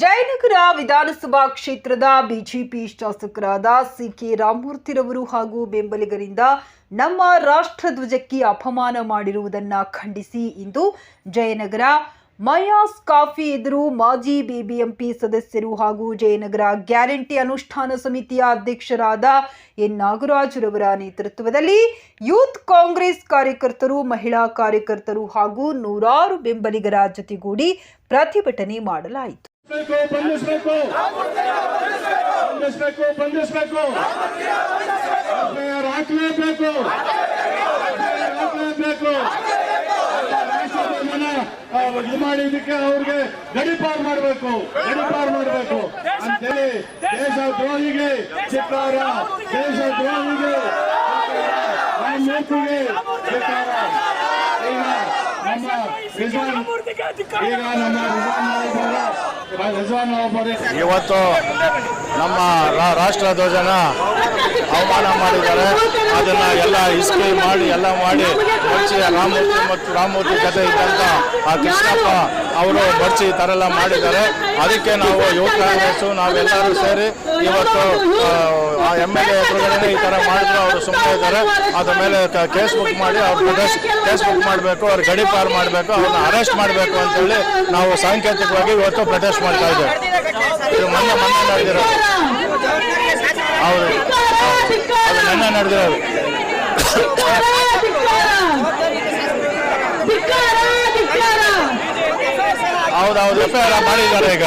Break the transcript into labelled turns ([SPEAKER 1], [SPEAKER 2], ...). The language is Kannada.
[SPEAKER 1] ಜಯನಗರ ವಿಧಾನಸಭಾ ಕ್ಷೇತ್ರದ ಬಿಜೆಪಿ ಶಾಸಕರಾದ ಸಿ ಕೆ ರಾಮಮೂರ್ತಿರವರು ಹಾಗೂ ಬೆಂಬಲಿಗರಿಂದ ನಮ್ಮ ರಾಷ್ಟ್ರಧ್ವಜಕ್ಕೆ ಅಪಮಾನ ಮಾಡಿರುವುದನ್ನು ಖಂಡಿಸಿ ಇಂದು ಜಯನಗರ. ಮಯಾಸ್ ಕಾಫಿ ಎದುರು ಮಾಜಿ ಬಿಬಿಎಂಪಿ ಸದಸ್ಯರು ಹಾಗೂ ಜಯನಗರ ಗ್ಯಾರಂಟಿ ಅನುಷ್ಠಾನ ಸಮಿತಿಯ ಅಧ್ಯಕ್ಷರಾದ ಎನ್ ನಾಗರಾಜ್ರವರ ನೇತೃತ್ವದಲ್ಲಿ ಯೂತ್ ಕಾಂಗ್ರೆಸ್ ಕಾರ್ಯಕರ್ತರು, ಮಹಿಳಾ ಕಾರ್ಯಕರ್ತರು ಹಾಗೂ ನೂರಾರು ಬೆಂಬಲಿಗರ ಜೊತೆಗೂಡಿ ಪ್ರತಿಭಟನೆ ಮಾಡಲಾಯಿತು.
[SPEAKER 2] ಬಂಧಿಸಬೇಕು ಬಂಧಿಸಬೇಕು ಬಂಧಿಸಬೇಕು ಎಫ್ಐಆರ್ ಹಾಕಲೇಬೇಕು ಹಾಕಲೇಬೇಕು ರಾಷ್ಟ್ರಧ್ವಜನ ಆ, ಇದು ಮಾಡಿದ್ದಕ್ಕೆ ಅವ್ರಿಗೆ ಗಡಿಪಾರು ಮಾಡಬೇಕು ಗಡಿಪಾರು ಮಾಡಬೇಕು ಅಂತೇಳಿ ದೇಶ ದ್ರೋಹಿಗೆ ಚಿತ್ತಾರ ದೇಶ ದ್ರೋಹಿಗೆ ರಾಮಮೂರ್ತಿಗೆ ಚಿತ್ತಾರ ಈಗ ನಮ್ಮ ರಿಜ್ವಾನ್ ಈಗ ನಮ್ಮ ರಿಜ್ವಾನ್ ರಿಜ್ವಾನ್ ಒಬ್ಬರೇ
[SPEAKER 3] ಇವತ್ತು ನಮ್ಮ ರಾಷ್ಟ್ರ ಧ್ವಜನ ಅವಮಾನ ಮಾಡಿದ್ದಾರೆ. ಅದನ್ನ ಎಲ್ಲ ಇಸ್ಕಿ ಮಾಡಿ, ಎಲ್ಲ ಮಾಡಿ ರಾಮಮೂರ್ತಿ ಮತ್ತು ರಾಮಮೂರ್ತಿ ಕಥೆ ಇದ್ದಂತ ಆ ಕೃಷ್ಣಪ್ಪ ಅವರು ಬಡ್ಚಿ ಈ ಥರ ಎಲ್ಲ ಮಾಡಿದ್ದಾರೆ. ಅದಕ್ಕೆ ನಾವು ಯುವ ಕಾಂಗ್ರೆಸ್ಸು ನಾವೆಲ್ಲರೂ ಸೇರಿ ಇವತ್ತು ಎಂ ಎಲ್ ಎ ಎದುರುಗಡೆ ಈ ಥರ ಮಾಡಿದ್ರು ಅವರು ಸುಮ್ಮನೆ ಇದ್ದಾರೆ. ಅದ್ರ ಮೇಲೆ ಕೇಸ್ ಬುಕ್ ಮಾಡಿ ಅವ್ರ ಪ್ರೊಟೆಸ್ಟ್ ಕೇಸ್ ಬುಕ್ ಮಾಡಬೇಕು ಅವ್ರ ಗಡಿಪಾರು ಮಾಡಬೇಕು ಅವ್ರನ್ನ ಅರೆಸ್ಟ್ ಮಾಡಬೇಕು ಅಂತೇಳಿ ನಾವು ಸಾಂಕೇತಿಕವಾಗಿ ಇವತ್ತು ಪ್ರೊಟೆಸ್ಟ್ ಮಾಡ್ತಾ ಇದ್ದೇವೆ. ಇದು ಮೊನ್ನೆ ಮೊನ್ನೆ ನಡೆದಿರೋದು. ಹೌದು. ಅದು ಮೊನ್ನೆ ನಡೆದಿರೋದು. ಹೌದೌದು ಎಫ್ ಐ ಆರ್ ಮಾಡಿದ್ದಾರೆ ಈಗ